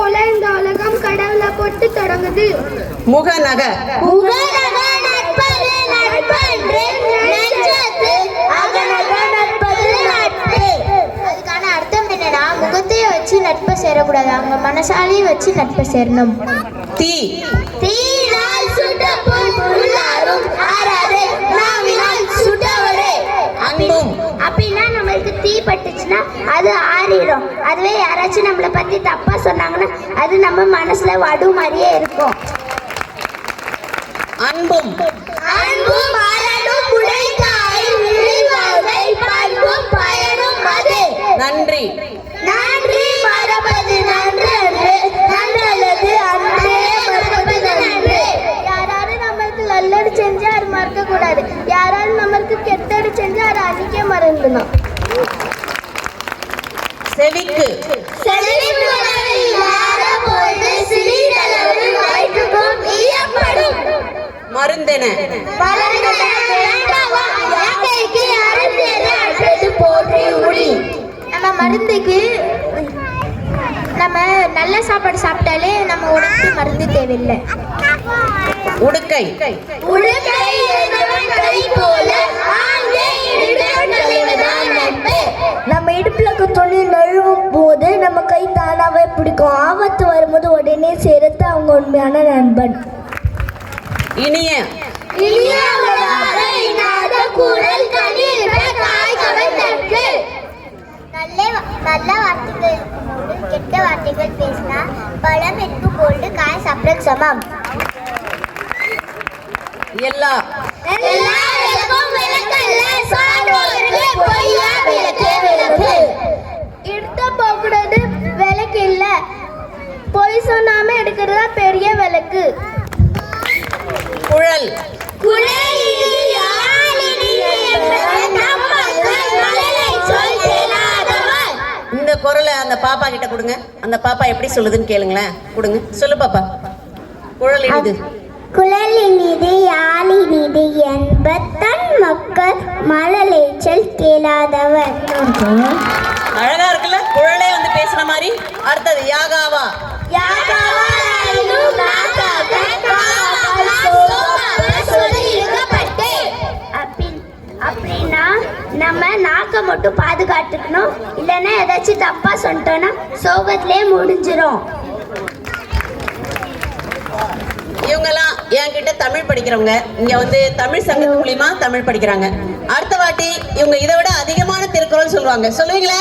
போல இந்த உலகம் கடவுளை போட்டு தொடங்குது. முகநக அர்த்தம் என்னன்னா முகத்தையே வச்சு நட்பு சேரக்கூடாது. அவங்க மனசாலேயே வச்சு நட்பு சேரணும். தீ. தீ. பட்டுச்சுன்னா அது ஆறிடும் அதுவே யாராச்சும் நம்மளை பத்தி தப்பா சொன்னாங்கன்னா அது நம்ம மனசுல வடு மாதிரியே இருக்கும். அன்பும். அன்பும் செவிக்கு. மருந்தென. நம்ம மருந்துக்கு நம்ம நல்ல சாப்பாடு சாப்பிட்டாலே நம்ம உடம்புக்கு மருந்து தேவையில்லை உடுக்கை. உடுக்கை. போல அவங்க உண்மையான நண்பன். இனிய. நட்பு நல்ல நல்ல வார்த்தைகள் இருக்கும்போது கெட்ட வார்த்தைகள் பேசினா பழம் எடுத்து போட்டு காய் சாப்பிட சமம். எல்லா எடுக்கிறதா பெரிய விளக்கு. குழல். இந்த குரலை அந்த பாப்பா கிட்ட கொடுங்க. அந்த பாப்பா எப்படி சொல்லுதுன்னு கேளுங்களேன். கொடுங்க. சொல்லு பாப்பா. குழல் இது குழலினிது யாழினிது என்பத்தன் மக்கள் மழலைச்சல் கேளாதவர் அழகா இருக்குல்ல? குழலே வந்து பேசுன மாதிரி. அடுத்தது யாகாவா. அப்படின்னா நம்ம நாக்கை மட்டும் பாதுகாத்துக்கணும். இல்லைன்னா ஏதாச்சும் தப்பா சொல்லிட்டோம்னா சோகத்திலே முடிஞ்சிரும். இவங்கெல்லாம் என்கிட்ட தமிழ் படிக்கிறவங்க. இங்க வந்து தமிழ் சங்கத்து மூலியமா தமிழ் படிக்கிறாங்க. அடுத்த வாட்டி இவங்க இதை விட அதிகமான திருக்குறள் சொல்லுவாங்க. சொல்லுவீங்களா!